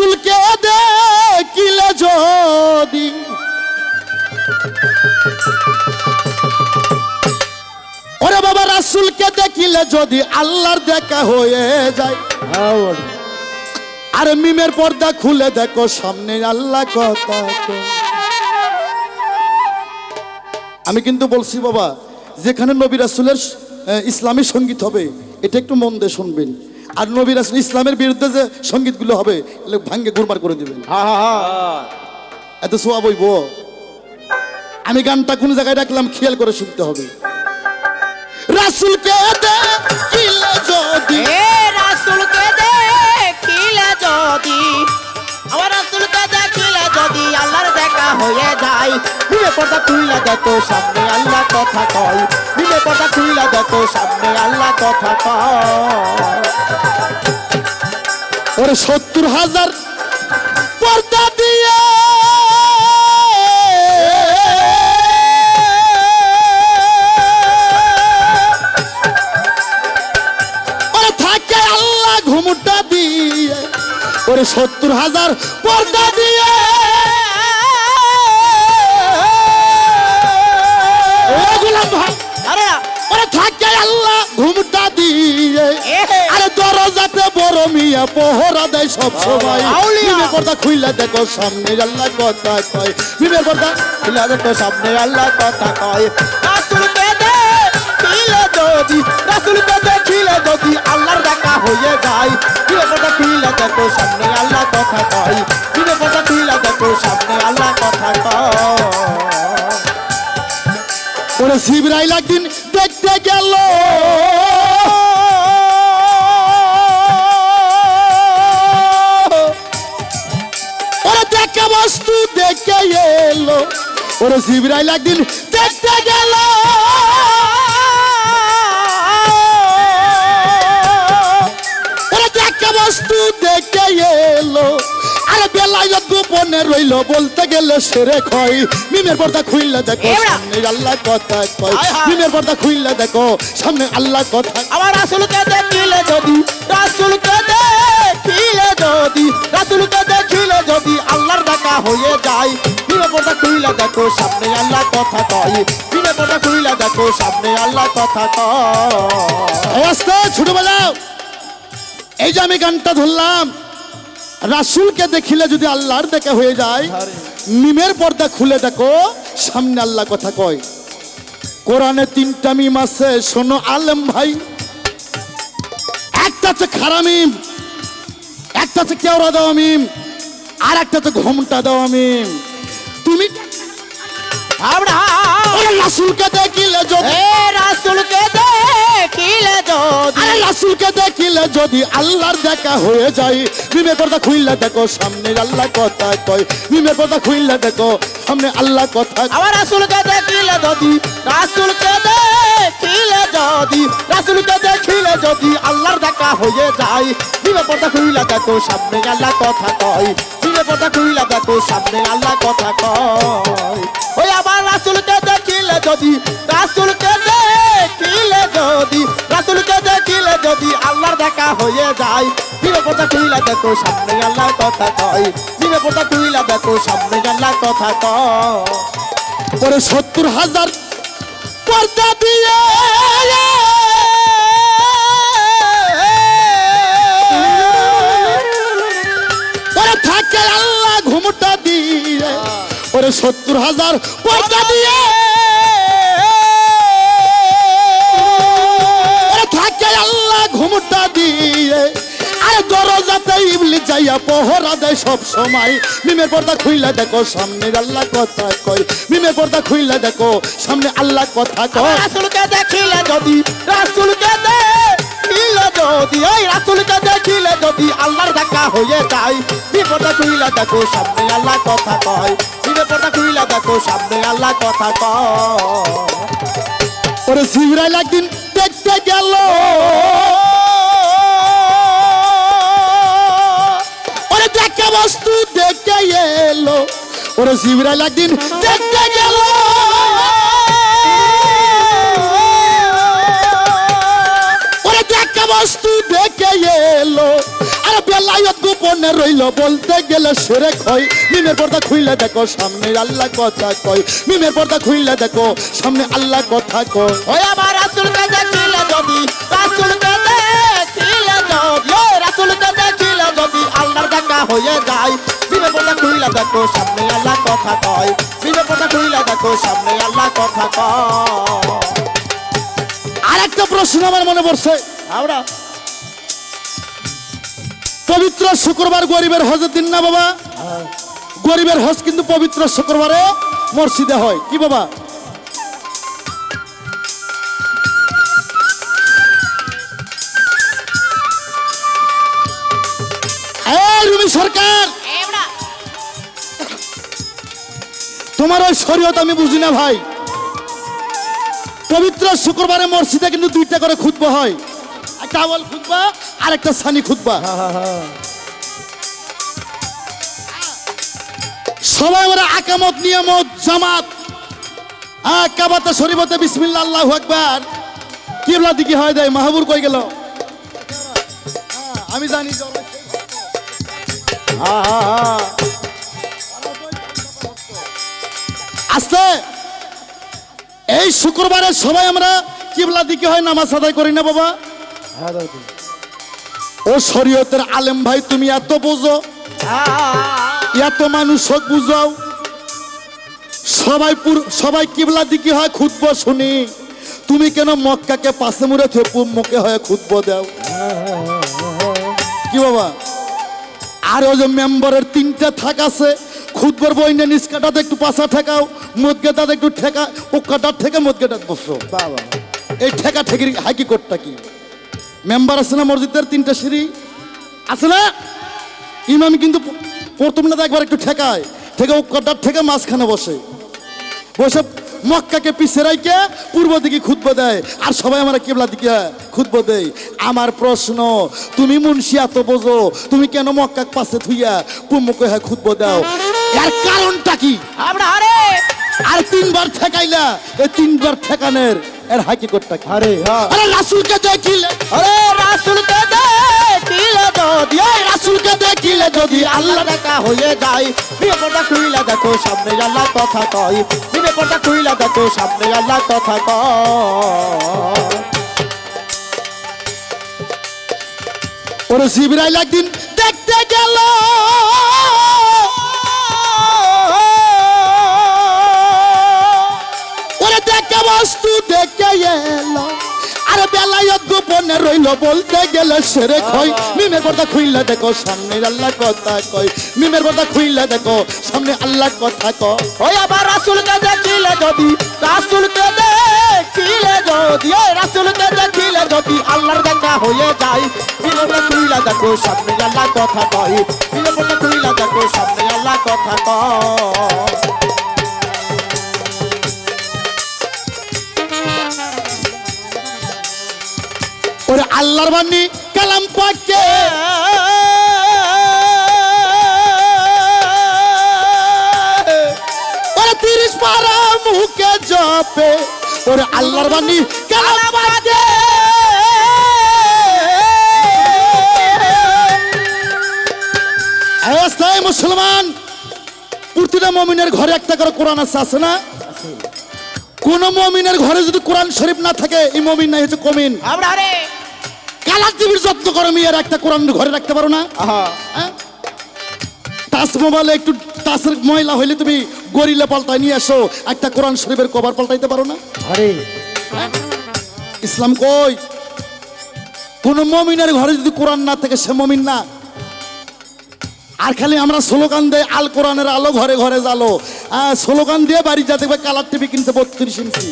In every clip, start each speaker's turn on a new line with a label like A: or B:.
A: রাসুলকে দেখিলে যদি। ওরে বাবা, রাসুলকে দেখিলে যদি আল্লাহর দেখা হয়ে যায়। আর মিমের পর্দা খুলে দেখো, সামনে আল্লাহ কথা। আমি কিন্তু বলছি, বাবা, যেখানে নবী রাসুলের ইসলামী সংগীত হবে, এটা একটু মন দিয়ে শুনবেন। আর নবী রাসুল ইসলামের বিরুদ্ধে যে সঙ্গীতগুলো হবে এগুলো ভাঙ্গে গুরমার করে দিবেন। এত সোয়া বইব আমি গানটা কোন জায়গায় রাখলাম খেয়াল করে শুনতে হবে। রাসুলকে দেখিলে যদি।
B: এ রাসূলকে দেখিলে যদি। আমার রাসূলকে দেখিলে যদি। আল্লাহর দেখা হয়ে যায়। পর্দা দেখো সামনে
A: ও গোলাম ভাই
B: আরে
A: ওরে থাকে আল্লাহ। ঘুমটা দিয়ে।
B: এহে।
A: আরে দরজাতে বড় মিয়া পহরা দেয় সব সময়।
B: আউলিয়া।
A: বিবে পর্দা খুইলা দেখো সামনে আল্লাহ কথা কয়। বিবে পর্দা
B: খুইলা দেখো সামনে আল্লাহ কথা কয়। রাসূলকে দেখিলে যদি রাসূলকে দেখিলে যদি আল্লাহর দেখা হয়ে যায়। বিবে পর্দা খুইলা দেখো সামনে আল্লাহ কথা কয়। বিবে পর্দা খুইলা দেখো সামনে
A: ওরে শিবরাইল একদিন দেখতে গেল। ওরা বস্তু দেখে এলো। ওরে শিবরাইল একদিন দেখতে গেল। আরে গোপনে রইল বলতে গেলে সেরে খয় মিমের পর্দা খুইলা দেখো সামনে আল্লাহ কথা কয়। মিমের পর্দা খুইলা দেখো সামনে আল্লাহ কথা
B: আমার রাসূলকে দেখিলে যদি রাসূলকে দেখিলে যদি রাসূলকে দেখিলে যদি আল্লাহর দেখা হয়ে যায় বিবে পর্দা খুইলা দেখো সামনে আল্লাহ কথা কয়। বিবে পর্দা খুইলা দেখো সামনে আল্লাহ কথা কয়।
A: ছোট বাজাও এই যে আমি গানটা ধরলাম রাসুলকে দেখিলে যদি আল্লাহর দেখা হয়ে যায় মিমের পর্দা খুলে দেখো সামনে আল্লাহ কথা কয়। কোরআনে তিনটা মিম আছে শোনো আলম ভাই। একটা হচ্ছে খারা মিম একটা হচ্ছে কেওড়া দেওয়া মিম আর একটা হচ্ছে ঘোমটা দেওয়া মিম। তুমি
B: আমরা
A: রাসুলকে দেখিলে যদি।
B: রাসূলকে দেখিলে যদি।
A: রাসুলকে দেখিলে যদি আল্লাহর দেখা হয়ে যায়। বিমে কথা খুইলা দেখো সামনে আল্লাহ কথা কয়। বিমে কথা খুইলা দেখো সামনে আল্লাহ কথা
B: আমার রাসূলকে দেখিলে যদি। রাসূলকে দেখিলে যদি, রাসূলকে দেখিলে যদি আল্লাহর দেখা হয়ে যায়। দিবে পর্দা খুইলা দেখো, সামনে আল্লাহ কথা কয়। দিবে পর্দা খুইলা দেখো, সামনে আল্লাহ কথা কয়। ওই আমার রাসূলকে দেখিলে যদি, রাসূলকে দেখিলে যদি, রাসূলকে দেখিলে যদি আল্লাহর দেখা হয়ে যায়। দিবে পর্দা খুইলা দেখো, সামনে আল্লাহ কথা কয়। দিবে পর্দা খুইলা দেখো, সামনে আল্লাহ কথা কয়।
A: পরে সত্তর হাজার পর্দা দিয়ে। থাকে আল্লাহ ঘুমটা দিয়ে। ওরে সত্তর হাজার পর্দা দিয়ে। যাইয়া পহরা দেয় সব সময়। মিমের পর্দা খুইলা দেখো সামনে আল্লাহ কথা কয়। মিমের পর্দা খুইলা দেখো সামনে আল্লাহ কথা কয়।
B: রাসুলকে দেখিলে যদি রাসুলকে দেখিলে যদি ওই রাসুলকে দেখিলে যদি আল্লাহর দেখা হয়ে যায়। বিপদে খুইলা দেখো সামনে আল্লাহ কথা কয়। বিপদে খুইলা দেখো সামনে আল্লাহ কথা কয়।
A: ওরে জিবরাইল একদিন দেখতে গেল। দেখে বস্তু, দেখে এলো। ওরে জিবরাইল একদিন দেখতে গেল। বস্তু, দেখে এলো। আরে বেলা বেলায়ত গোপনে রইল বলতে গেলে সেরে খয়। মিমের পর্দা খুইলে দেখো, সামনে আল্লাহ কথা কয়। মিমের পর্দা খুইলে দেখো, সামনে আল্লাহ কথা কয়।
B: ওই আমার রাসুলকে দেখিলে যদি রাসুলকে হয়ে যায়। খুইলা দেখো সামনে আল্লাহ কথা কয়। খুইলা দেখো সামনে আল্লাহ কথা কয়।
A: আরেকটা প্রশ্ন আমার মনে পড়ছে।
B: আমরা?
A: পবিত্র শুক্রবার গরিবের হজের দিন না বাবা? গরিবের হজ কিন্তু পবিত্র শুক্রবারে মসজিদে হয়। কি বাবা? তোমার ওই শরীয়ত আমি বুঝি না ভাই। পবিত্র শুক্রবারে মসজিদে কিন্তু দুইটা করে খুতবা হয়। একটা আওয়াল খুতবা আর একটা সানি খুতবা। সবাই ওরা আকামত নিয়ামত জামাত। হ্যাঁ কাবাতে শরীফতে বিসমিল্লা আল্লাহ একবার কিবলা দিকে হয় দেয় মাহবুর কই গেল? হ্যাঁ, আমি জানি ওরা-
B: হ্যাঁ, হ্যাঁ,
A: আস্তে এই শুক্রবারে সবাই আমরা কিবলা দিকে হয় নামাজ আদায় করি না, বাবা? ও শরীয়তের আলেম ভাই, তুমি এত বোঝো, এত মানুষ বুঝাও। সবাই সবাই কিবলা দিকে হয় খুদব শুনি। তুমি কেন মক্কাকে পাশে মুড়ে থেপু মুখে হয়ে খুদব দাও? কি বাবা? আর ওই যে মেম্বারের তিনটা থাক আছে খুদবর বইনে নিষ্কাটাতে একটু পাশা ঠেকাও মদগেটাতে একটু ঠেকা উক্কাটার থেকে মদগেটাত বসো।
B: বাবা।
A: এই ঠেকা ঠেকির হাইকি কোটটা কি? মেম্বার আছে না মসজিদের তিনটা সিঁড়ি? আছে না? ইমাম কিন্তু প্রথম না একবার একটু ঠেকায় ঠেকে উক্কাটার থেকে মাঝখানে বসে। বসে মক্কাকে পিছে রাইকে পূর্ব দিকে খুতব দেয়। আর সবাই আমরা কেবলা দিকে খুতব দেয়। আমার প্রশ্ন তুমি মুন্সি এত বোঝো তুমি কেন মক্কা পাশে থুইয়া পুমুকে হ্যাঁ খুতব দাও? এর কারণটা কি?
B: আমরা আরে
A: আর তিনবার ঠেকাইলা এই তিনবার ঠেকানের এর হাকিকতটা কি?
B: আরে
A: আরে রাসূলকে দেখিলে।
B: আরে রাসুলকে দেখিলে যদি।
A: রাসূলকে দেখিলে যদি
B: আল্লাহ দেখা হয়ে যায়। বিয়ে পর্দা খুইলা দেখো সামনে আল্লাহ কথা কয়। বিয়ে পর্দা খুইলা দেখো সামনে আল্লাহ কথা কয়।
A: ওরে জিবরাইল একদিন দেখতে গেল। বস্তু দেখে এলো। আরে বেলায়ত গোপনে রইল বলতে গেলে সেরে খই। মিমের পর্দা খুইলা দেখো, সামনে আল্লাহ কথা কয় মিমের পর্দা খুইলা দেখো, সামনে আল্লাহ কথা কয়
B: ওই আবার রাসুলকে দেখিলে যদি, রাসুলকে দেখিলে যদি, ওই রাসুলকে দেখিলে যদি আল্লাহর দেখা হয়ে যায়। বিনপটা খুইলা দেখো, সামনে আল্লাহ কথা কয় বিনপটা খুইলা দেখো, সামনে আল্লাহ কথা কয়
A: ওরে আল্লাহর বাণী কালাম পাকে ওরে তিরিশ পারা মুখে জপে ওরে আল্লাহর বাণী কালাম পাকে অবস্থায় মুসলমান প্রতিটা মমিনের ঘরে একটা করে কোরআন আছে আছে না? কোন মমিনের ঘরে যদি কোরআন শরীফ না থাকে এই মমিন নাই হচ্ছে কমিন।
B: আমরা
A: কালার টিভির যত্ন করো মেয়ের একটা কোরআন ঘরে রাখতে পারো না? হ্যাঁ? টাচ মোবাইলে একটু টাচের ময়লা হইলে তুমি গরিলে পাল্টায় নিয়ে আসো একটা কোরআন শরীফের কভার পাল্টাইতে পারো না?
B: আরে।
A: ইসলাম কই? কোন মমিনের ঘরে যদি কোরআন না থাকে সে মমিন না। আর খালি আমরা স্লোগান দেয় আল কোরআনের আলো ঘরে ঘরে জালো আহ, স্লোগান দিয়ে বাড়ি যা দেখবে কালার টিভি কিনছে বত্রিশ ইঞ্চি।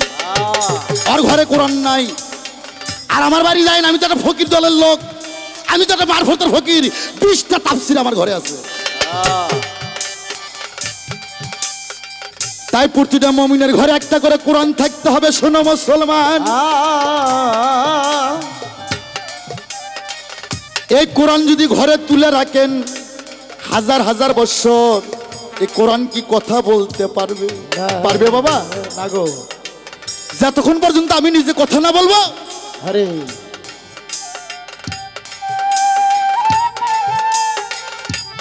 A: আর ঘরে কোরআন নাই। আর আমার বাড়ি যায় না আমি তো একটা ফকির দলের লোক। আমি তো একটা মারফতের ফকির। বিশটা তাফসির আমার ঘরে আছে। তাই প্রতিটা মমিনের ঘরে একটা করে কোরআন থাকতে হবে শোনো মুসলমান। এই কোরআন যদি ঘরে তুলে রাখেন হাজার হাজার বছর এই কোরআন কি কথা বলতে পারবে। পারবে বাবা?
B: না গো।
A: যতক্ষণ পর্যন্ত আমি নিজে কথা না বলব
B: আরে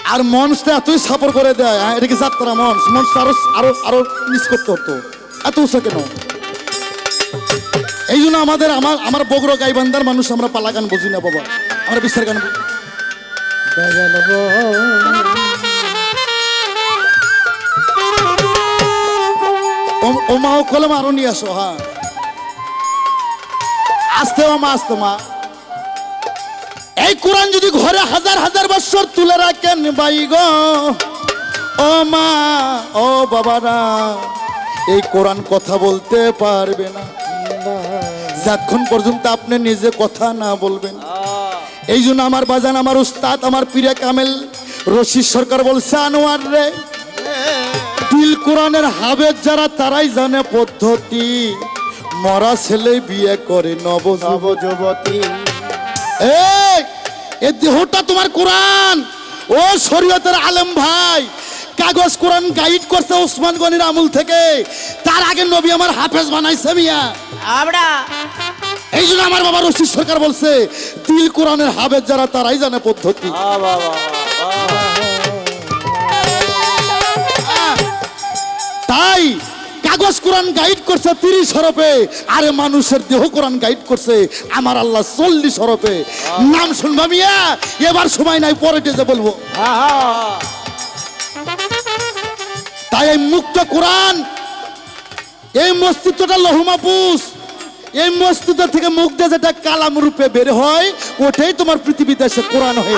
A: আর মঞ্চটা এতই সাপোর্ট করে দেয় হ্যাঁ এটা কি যাত্রা মঞ্চ। মঞ্চটা আরও আরও আরও মিস করতে হতো। এত উৎসাহ কেন? এই জন্য আমাদের আমার আমার বগর গাইবান্ধার মানুষ আমরা পালা গান বুঝি না বাবা। আমরা বিশ্বের গান বুঝি। ও- ও মা ও কলম আরও নিয়ে আসো হ্যাঁ। আসতে মা আসতে মা। এই কোরআন যদি ঘরে হাজার হাজার বছর তুলে রাখেন বাই গো, ও মা, ও বাবারা, এই কোরআন কথা বলতে পারবে না। যতক্ষণ পর্যন্ত আপনি নিজে কথা না বলবেন। এই জন্য আমার বাজান, আমার উস্তাদ, আমার পীরে কামেল, রশিদ সরকার বলছে, আনোয়ার রে দিল কোরআনের হাবেদ যারা, তারাই জানে পদ্ধতি। মরা ছেলে বিয়ে করে নবজ
B: নব যুবতী
A: এই এ দেহটা তোমার কোরআন। ও শরীয়তের আলেম ভাই কাগজ কোরআন গাইড করছে ওসমান গনির আমল থেকে। তার আগে নবী আমার হাফেজ বানাইছে মিয়া।
B: আমরা।
A: এই জন্য আমার বাবা রশিদ সরকার বলছে দিল কোরআনের হাফেজ যারা তারাই জানে পদ্ধতি। তাই কোরআন গাইড করছে তিরিশ হরফে, আরে মানুষের দেহ কোরআন গাইড করছে, আমার আল্লাহ চল্লিশ হরফে। নাম শুনবা মিয়া? এবার সময় নাই, পরে যে বলব। তাই এই মুক্ত কোরআন, এই মস্তিত্বটা লহুমাপুস এই মস্তিত্ব থেকে মুখ দিয়ে যেটা কালাম রূপে বের হয়, ওটাই তোমার পৃথিবীতে এসে কোরআন হয়ে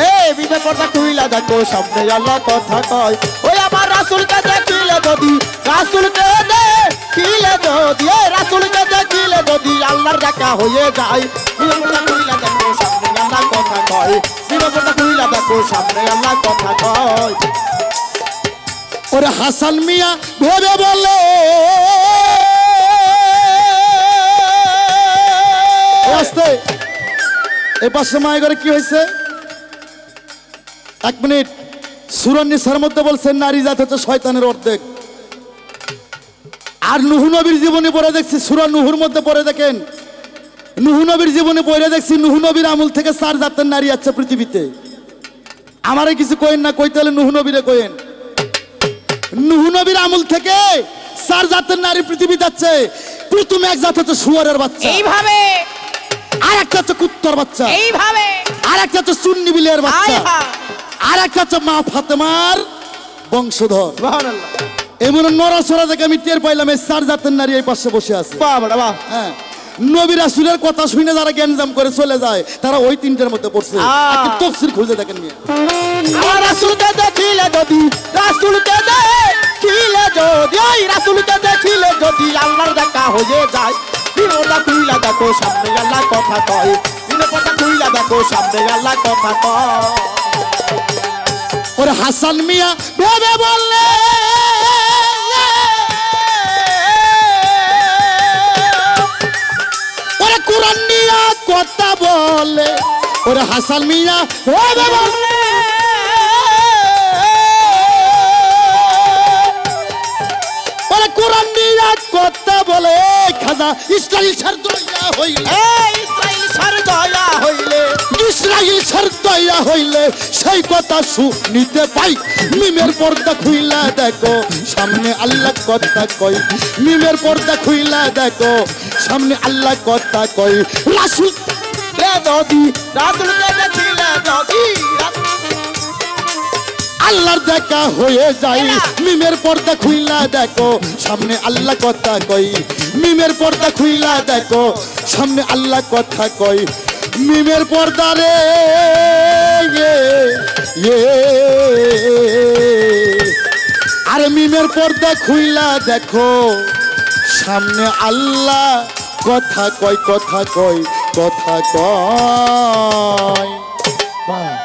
B: এই বিবেকটা খুইলা দেখো, সামনে আল্লাহ কথা কয়। ওই আমার রাসূলকে দেখিলে যদি, রাসূলকে দেখিলে যদি এই রাসূলকে দেখিলে যদি আল্লাহর দেখা হয়ে যায়। বিবেকটা খুইলা দেখো, সামনে আল্লাহ কথা কয়। বিবেকটা খুইলা দেখো, সামনে আল্লাহ কথা কয়।
A: ওরে হাসান মিয়া ভেবে বলে। এ পাশে মায়ের ঘরে কি হয়েছে? এক মিনিট। সুরন নিসার মধ্যে বলছেন নারী জাত হচ্ছে শয়তানের অর্ধেক। আর নুহু নবীর জীবনে পড়ে দেখছি সুরা নুহুর মধ্যে পড়ে দেখেন। নুহু নবীর জীবনে পড়ে দেখছি নুহু নবীর আমল থেকে চার জাতের নারী আছে পৃথিবীতে। আমারে কিছু কইন না কইতে হলে নুহু নবীরে কইন। নুহু নবীর আমল থেকে চার জাতের নারী পৃথিবী যাচ্ছে। প্রথম এক জাত হচ্ছে শুয়ারের বাচ্চা।
C: এইভাবে।
A: আর একটা হচ্ছে কুত্তর বাচ্চা।
C: এইভাবে।
A: আর একটা হচ্ছে চুন্নি বিলের বাচ্চা। আর একটা হচ্ছে মা ফাতেমার বংশধর। এমন নড়াচড়া থেকে আমি টের পাইলাম এই চার জাতের নারী এই পাশে বসে আছে।
B: বাহ বাহ
A: হ্যাঁ। নবী রাসূলের কথা শুনে যারা জ্ঞানজাম করে চলে যায় তারা ওই তিনটার মধ্যে পড়ছে। তফসির খুঁজে দেখেন
B: রাসূলকে দেখিলে যদি রাসূলকে দেখিলে যদি ওই রাসূলকে দেখিলে যদি আল্লাহর দেখা হয়ে যায়। বিনোদা খুইলা দেখো সামনে আল্লাহ কথা কয়। বিনোদা খুইলা দেখো সামনে আল্লাহ কথা কয়।
A: ওরে হাসান মিয়া ভেবে বললে। ওরে কোরআন নিয়া কথা বলে, ওরে হাসান মিয়া ভেবে বললে। ওরে কোরআন নিয়া কথা বলে, খাজা ইসরাইল সার দয়া হইলে।
B: সার দয়া হইলে।
A: ইসরাইল সার দয়া হইলে সেই কথা শুনিতে পাই। মিমের পর্দা খুইলা দেখো সামনে আল্লাহ কথা কই। মিমের পর্দা খুইলা দেখো সামনে আল্লাহ কথা কই। রাসুল
B: রে কে দেখিলা দদি যদি
A: আল্লাহর দেখা হয়ে যায়। মিমের পর্দা খুইলা দেখো সামনে আল্লাহ কথা কই। মিমের পর্দা খুইলা দেখো সামনে আল্লাহ কথা কই। মিমের পর্দা রে ইয়ে, ইয়ে। আরে মিমের পর্দা খুইলা দেখো সামনে আল্লাহ কথা কয় কথা কয় কথা কয়